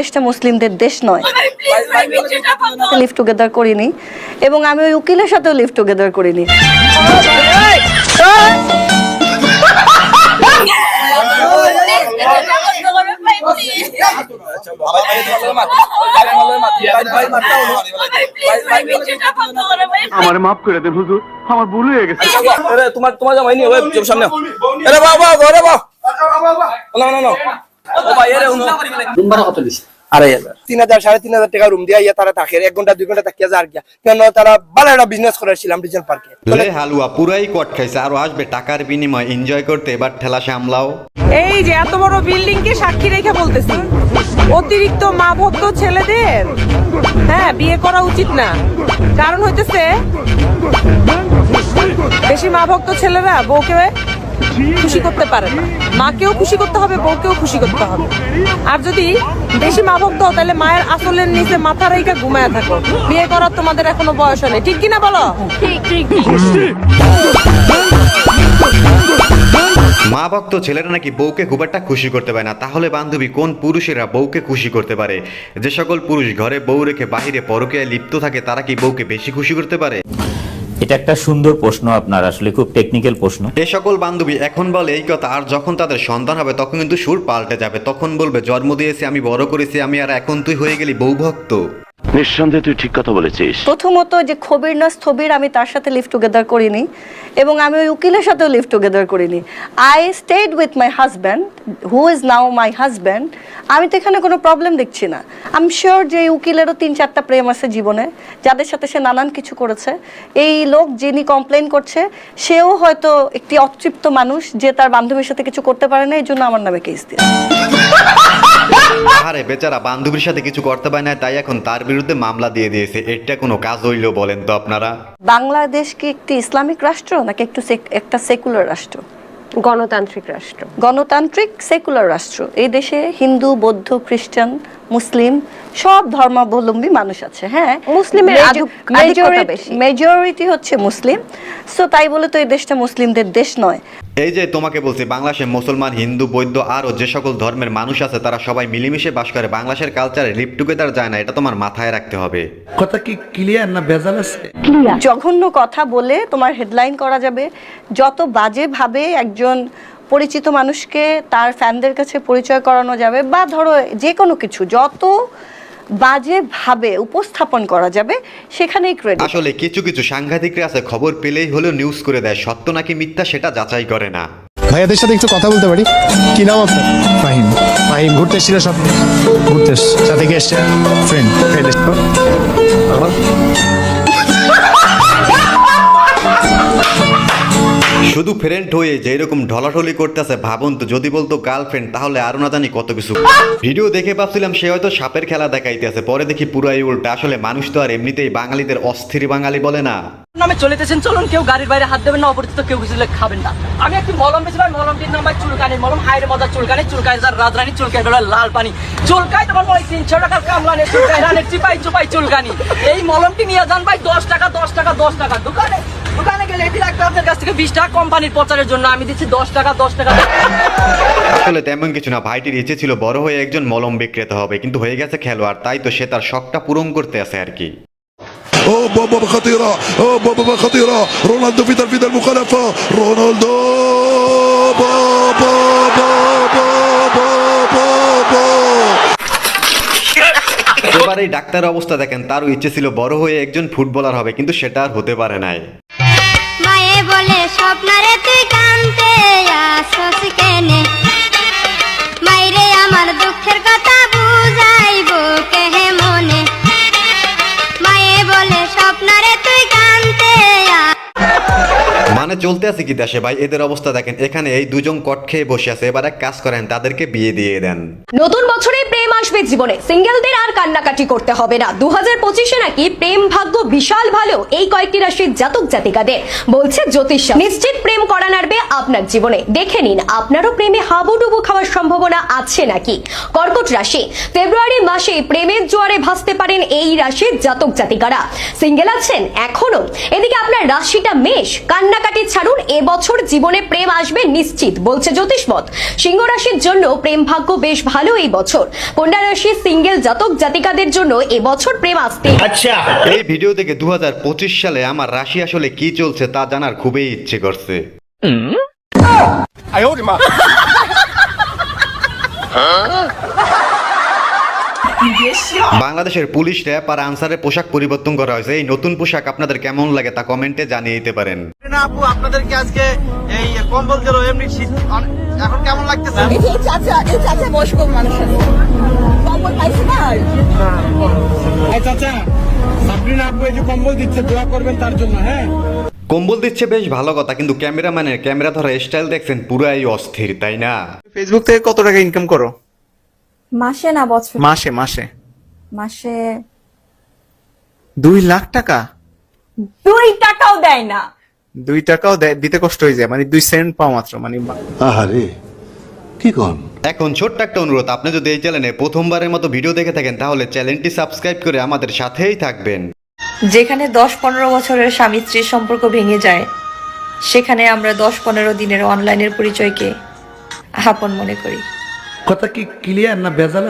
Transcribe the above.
দেশটা মুসলিমদের দেশ নয়। লিভ টুগেদার করিনি এবং আমি ওই উকিলের সাথেও লিভ টুগেদার করিনি। আমার মাফ করে দেন হুজুর। আমার ভুল হয়ে গেছে। আরে তোমার তোমার জামাই নি ওই চুপ সামনে আরে বাবা বাবা বাবা না না না। ও ভাই আরে কত আড়াই হাজার। তিন হাজার সাড়ে তিন হাজার টাকা রুম দিয়া ইয়া তারা থাকে এক ঘণ্টা দুই ঘণ্টা থাকিয়া যা গিয়া। কেন তারা ভালো একটা বিজনেস করেছিলাম রিজন পার্কে হালুয়া পুরাই কট খাইছে আরও আসবে টাকার বিনিময় এনজয় করতে এবার ঠেলা সামলাও। এই যে এত বড় বিল্ডিং কে সাক্ষী রেখে বলতেছি অতিরিক্ত মা ভক্ত ছেলেদের? হ্যাঁ বিয়ে করা উচিত না। কারণ হইতেছে বেশি মা ভক্ত ছেলেরা বউকে খুশি করতে পারে না। মাকেও খুশি করতে হবে বউকেও খুশি করতে হবে। আর যদি বেশি মা ভক্ত তাহলে মায়ের আসলের নিচে মাথা রেখে ঘুমায় থাকো। বিয়ে করার তোমাদের এখনও বয়স হয়নি। ঠিক কিনা বলো? মা ভক্ত ছেলেরা নাকি বউকে খুব একটা খুশি করতে পারে না। তাহলে বান্ধবী কোন পুরুষেরা বউকে খুশি করতে পারে? যে সকল পুরুষ ঘরে বউ রেখে বাহিরে পরকে লিপ্ত থাকে তারা কি বউকে বেশি খুশি করতে পারে? এটা একটা সুন্দর প্রশ্ন আপনার, আসলে খুব টেকনিক্যাল প্রশ্ন। এ সকল বান্ধবী এখন বলে এই কথা, আর যখন তাদের সন্তান হবে, তখন কিন্তু সুর পাল্টে যাবে। তখন বলবে, জন্ম দিয়েছে, আমি বড় করেছি, আমি আর এখন তুই হয়ে গেলি বউ ভক্ত। নিঃসন্দেহে তুই ঠিক কথা বলেছিস। প্রথমত যে খবির না স্থবির, আমি তার সাথে লিভ টুগেদার করিনি এবং আমি ওই উকিলের সাথেও লিভ টুগেদার করিনি। I stayed with my husband who is now my husband আমি তো এখানে কোনো প্রবলেম দেখছি না। আই এম শিওর যে উকিলেরও তিন চারটা প্রেম আছে জীবনে, যাদের সাথে সে নানান কিছু করেছে। এই লোক যিনি কমপ্লেন করছে, সেও হয়তো একটি অতৃপ্ত মানুষ, যে তার বান্ধবীর সাথে কিছু করতে পারে না এই জন্য আমার নামে কেস দিয়ে আরে বেচারা বান্ধবীর সাথে কিছু করতে পারে না তাই এখন তার বিরুদ্ধে মামলা দিয়ে দিয়েছে। এটা কোনো কাজ হইল বলেন তো আপনারা? বাংলাদেশ কি একটি ইসলামিক রাষ্ট্র নাকি একটু একটা সেকুলার রাষ্ট্র? গণতান্ত্রিক রাষ্ট্র। গণতান্ত্রিক সেকুলার রাষ্ট্র। এই দেশে হিন্দু বৌদ্ধ খ্রিস্টান মুসলিম সব ধর্মাবলম্বী মানুষ আছে হ্যাঁ? মুসলিমের মেজরিটি হচ্ছে মুসলিম। সো তাই বলে তো এই দেশটা মুসলিমদের দেশ নয়। এই যে তোমাকে বলছি বাংলাদেশে মুসলমান হিন্দু বৌদ্ধ আরও যে সকল ধর্মের মানুষ আছে তারা সবাই মিলেমিশে বাস করে। বাংলাদেশের কালচারে লিপ টুগেদার যায় না এটা তোমার মাথায় রাখতে হবে। কথা কি ক্লিয়ার না ভেজাল আছে? জঘন্য কথা বলে তোমার হেডলাইন করা যাবে। যত বাজে ভাবে একজন পরিচিত মানুষকে তার ফ্যানদের কাছে পরিচয় করানো যাবে বা ধরো যে কোনো কিছু যত বাজে ভাবে উপস্থাপন করা যাবে সেখানেই ক্রেডিট আসলে কিছু কিছু সাংঘাতিকরা আছে খবর পেলেই হলেও নিউজ করে দেয় সত্য নাকি মিথ্যা সেটা যাচাই করে না। ভাইয়াদের সাথে একটু কথা বলতে পারি? কি নাম আপনার? ফাহিম। ফাহিম ঘুরতে এসেছিল সব? ঘুরতে এসছে। সাথে এসছে? ফ্রেন্ড ফ্রেন্ড শুধু ফ্রেন্ড হয়ে যে এরকম ঢলাঢলি করতেছে, ভাবুন তো, যদি বলতো গার্লফ্রেন্ড তাহলে আরও না জানি কত কিছু। ভিডিও দেখে ভাবছিলাম সে হয়তো সাপের খেলা দেখাইতেছে পরে দেখি পুরাই উল্টা। আসলে মানুষ তো আর এমনিতেই বাঙালিদের অস্থির বাঙালি বলে না। নামে চলিতেছেন, চলুন, কেউ গাড়ির বাইরে হাত দেবেন না, অপরিচিত কেউ কিছু খাবেন না। আমি একটি মলম বেছিলাম মলমটির নাম চুলকানি মলম। হাইরে মজা, চুলকানি চুলকায় যার রাজরানী চুলকায় ডলার লাল পানি। চুলকায় তোমার তিনশো টাকার কামলানে চুলকায় রানের চিপাই চুপাই চুলকানি। এই মলমটি নিয়ে যান ভাই, দশ টাকা দশ টাকা দশ টাকা। দোকানে দোকানে গেলে এটি লাগবে আপনার কাছ থেকে বিশ টাকা কোম্পানির প্রচারের জন্য আমি দিচ্ছি দশ টাকা দশ টাকা আসলে তেমন কিছু না ভাইটির ইচ্ছে ছিল বড় হয়ে একজন মলম বিক্রেতা হবে কিন্তু হয়ে গেছে খেলোয়াড় তাই তো সে তার শখটা পূরণ করতে আছে আর কি ও بابا خطيرة ও بابا خطيرة رونالدو في تنفيذ المخالفة رونالدو بابا بابا بابا এবার এই ডাক্তারের অবস্থা দেখেন তারও ইচ্ছে ছিল বড় হয়ে একজন ফুটবলার হবে কিন্তু সেটা আর হতে পারে নাই মায়ে বলে স্বপ্নারে তুই কানতে আসস কেনে? মাইরে আমার দুঃখের কথা বুঝাইব কেহে মনে? মায়ে বলে স্বপ্নারে তুই কানতে মানে চলতে আছে কি দেশে? ভাই এদের অবস্থা দেখেন এখানে এই দুজন কট খেয়ে বসে আছে। এবার এক কাজ করেন তাদেরকে বিয়ে দিয়ে দেন। নতুন বছরে জীবনে সিঙ্গেলদের আর কান্নাকাটি করতে হবে না। দু হাজার পঁচিশে নাকি প্রেম ভাগ্য বিশাল ভালো এই কয়েকটি রাশির জাতক জাতিকাদের, বলছে জ্যোতিষ নিশ্চিত প্রেম করা নাড়বে আপনার জীবনে। দেখে নিন, আপনারও প্রেমে হাবুডুবু খাওয়ার সম্ভাবনা আছে নাকি? কর্কট রাশি, ফেব্রুয়ারি মাসে প্রেমের জোয়ারে ভাসতে পারেন এই রাশির জাতক জাতিকারা। সিঙ্গেল আছেন, এখনও। এদিকে আপনার রাশিটা মেষ, কান্নাকাটি ছাড়ুন, এবছর জীবনে প্রেম আসবে নিশ্চিত, বলছে জ্যোতিষমত সিংহ রাশির জন্য প্রেম ভাগ্য বেশ ভালো এই বছর। কন্যা রাশির সিঙ্গেল জাতক জাতিকাদের জন্য এবছর প্রেম আসতে আচ্ছা। এই ভিডিও দেখে দুই হাজার পঁচিশ সালে আমার রাশি আসলে কি চলছে তা জানার খুবই ইচ্ছে করছে। বাংলাদেশের পুলিশ র্যাব আর আনসারের পোশাক পরিবর্তন করা হয়েছে। এই নতুন পোশাক আপনাদের কেমন লাগে তা কমেন্টে জানিয়ে দিতে পারেন। না আপু আপনাদেরকে আজকে এই কম্বল দিল এমনি শীত এখন কেমন লাগতেছে? এই চাচা সাবরিনা আপু এই যে কম্বল দিচ্ছে দোয়া করবেন তার জন্য হ্যাঁ? কম্বল দিচ্ছে বেশ ভালো কথা কিন্তু ক্যামেরাম্যানের ক্যামেরা ধরা স্টাইল দেখছেন পুরাই অস্থির তাই না? ফেসবুক থেকে কত টাকা ইনকাম করো? মাসে না বছর? মাসে মাসে। মাসে দুই লাখ টাকা? দুই টাকাও দেয় না। দুই টাকাও দেয়- দিতে কষ্ট হয়ে যায় মানে দুই সেন্ট পাও মাত্র মানে আহারে কি কন? এখন ছোট্ট একটা অনুরোধ আপনি যদি এই চ্যানেলে প্রথমবারের মতো ভিডিও দেখে থাকেন তাহলে চ্যানেলটি সাবস্ক্রাইব করে আমাদের সাথেই থাকবেন। যেখানে দশ পনেরো বছরের স্বামী স্ত্রীর সম্পর্ক ভেঙে যায় সেখানে আমরা দশ পনেরো দিনের অনলাইনের পরিচয়কে আপন মনে করি। কথা কি ক্লিয়ার না ভেজাল